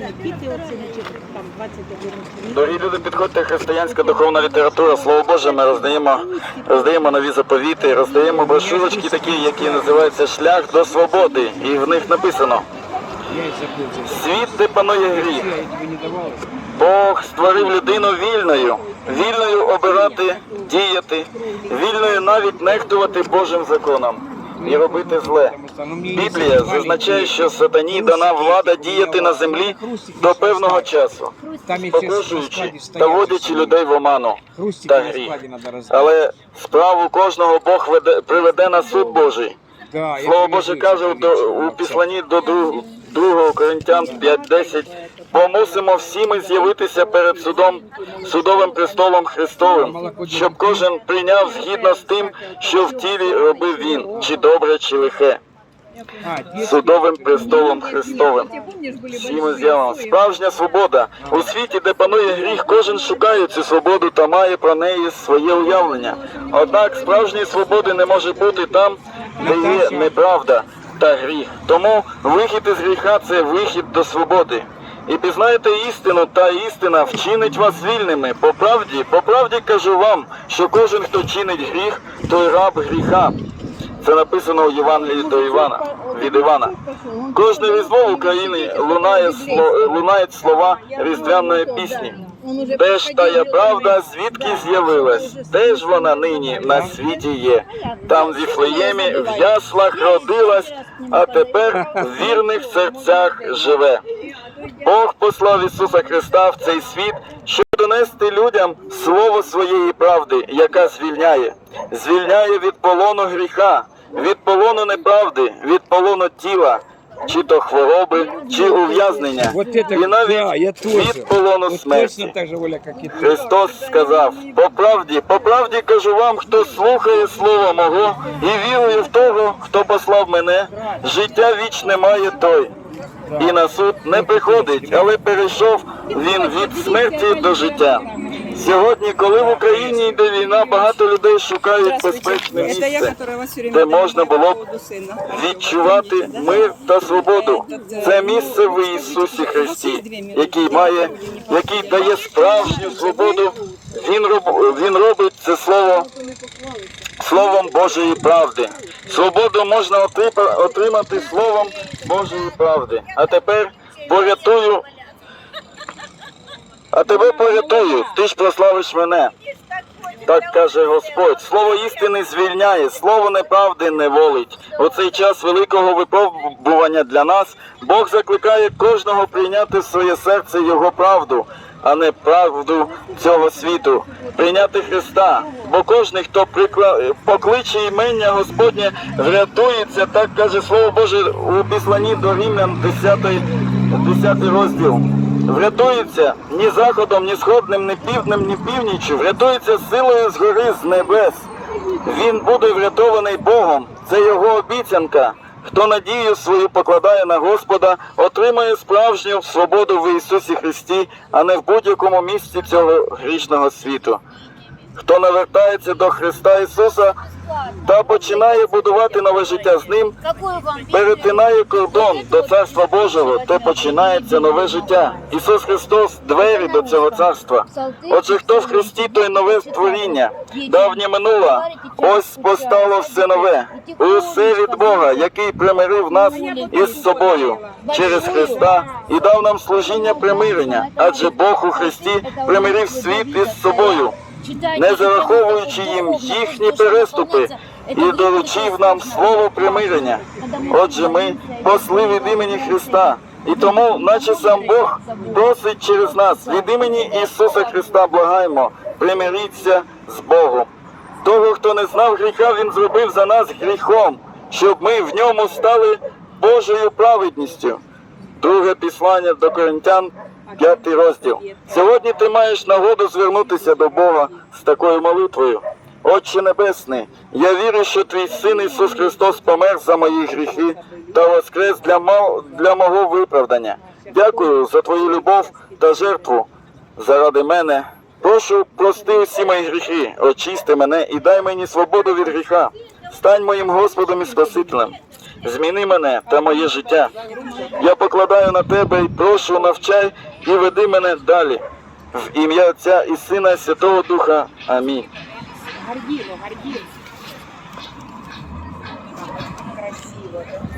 Діти оце там 21. Дорогі люди, підходьте християнська духовна література. Слово Боже, ми роздаємо, роздаємо нові заповіти, роздаємо брошурочки такі, які називаються Шлях до свободи. І в них написано: світ, де панує гріх. Бог створив людину вільною, вільною обирати, діяти, вільною навіть нехтувати Божим законом і робити зле. Біблія зазначає, що сатані дана влада діяти на землі до певного часу, спокушуючи та водячи людей в оману та гріх. Але справу кожного Бог веде, приведе на суд Божий. Слово Боже каже у післанні до 2 Коринтян 5.10 бо мусимо всі ми з'явитися перед судом, судовим престолом Христовим, щоб кожен прийняв згідно з тим, що в тілі робив він, чи добре, чи лихе, судовим престолом Христовим. Всі ми з'явимо. Справжня свобода. У світі, де панує гріх, кожен шукає цю свободу та має про неї своє уявлення. Однак справжньої свободи не може бути там, де є неправда та гріх. Тому вихід із гріха це вихід до свободи. І пізнаєте істину, та істина вчинить вас вільними. По правді, по правді кажу вам, що кожен, хто чинить гріх, той раб гріха. Це написано у Євангелії до Івана від Івана. Кожне різдво в Україні лунає лунають слова різдвяної пісні. Де ж тая правда, звідки з'явилась? Де ж вона нині на світі є? Там в Віфлеємі в яслах родилась, а тепер в вірних серцях живе. Бог послав Ісуса Христа в цей світ, щоб донести людям слово своєї правди, яка звільняє, звільняє від полону гріха, від полону неправди, від полону тіла, чи то хвороби, чи ув'язнення, і навіть від полону смерті. Христос сказав: по правді, по правді кажу вам, хто слухає слово мого і вірує в того, хто послав мене, життя вічне має той. І на суд не приходить, але перейшов він від смерті до життя. Сьогодні, коли в Україні йде війна, багато людей шукають безпечне місце, де можна було б відчувати мир та свободу. Це місце в Ісусі Христі, який має, який дає справжню свободу. Він роб, він робить це слово словом Божої правди. Свободу можна отрима- отримати словом Божої правди. А тепер порятую. А тебе порятую, ти ж прославиш мене. Так каже Господь. Слово істини звільняє, слово неправди не волить. У цей час великого випробування для нас Бог закликає кожного прийняти в своє серце його правду, а не правду цього світу. Прийняти Христа, бо кожен, хто прикла... покличе імення Господнє, врятується, так каже Слово Боже у післанні до Римлян 10, 10 розділ. Врятується ні заходом, ні сходним, ні півднем, ні північю. Врятується силою згори з небес. Він буде врятований Богом. Це його обіцянка. Хто надію свою покладає на Господа, отримає справжню свободу в Ісусі Христі, а не в будь-якому місці цього грішного світу. Хто навертається до Христа Ісуса та починає будувати нове життя з ним, перетинає кордон до царства Божого, то починається нове життя. Ісус Христос двері до цього царства. Отже, хто в Христі, той нове створіння. Давнє минуло, ось постало все нове. Усе від Бога, який примирив нас із собою через Христа і дав нам служіння примирення. Адже Бог у Христі примирив світ із собою, не зараховуючи їм їхні переступи, і доручив нам слово примирення. Отже, ми посли від імені Христа. І тому, наче сам Бог просить через нас, від імені Ісуса Христа благаємо, примиріться з Богом. Того, хто не знав гріха, Він зробив за нас гріхом, щоб ми в ньому стали Божою праведністю. Друге післання до Коринтян, п'ятий розділ. Сьогодні ти маєш нагоду звернутися до Бога з такою молитвою. Отче Небесний, я вірю, що твій син Ісус Христос помер за мої гріхи та воскрес для, мо- для мого виправдання. Дякую за твою любов та жертву заради мене. Прошу, прости усі мої гріхи, очисти мене і дай мені свободу від гріха. Стань моїм Господом і Спасителем. Зміни мене та моє життя. Я покладаю на тебе і прошу, навчай і веди мене далі. В ім'я Отця і Сина і Святого Духа. Амінь. Гордило, гордило. Красиво.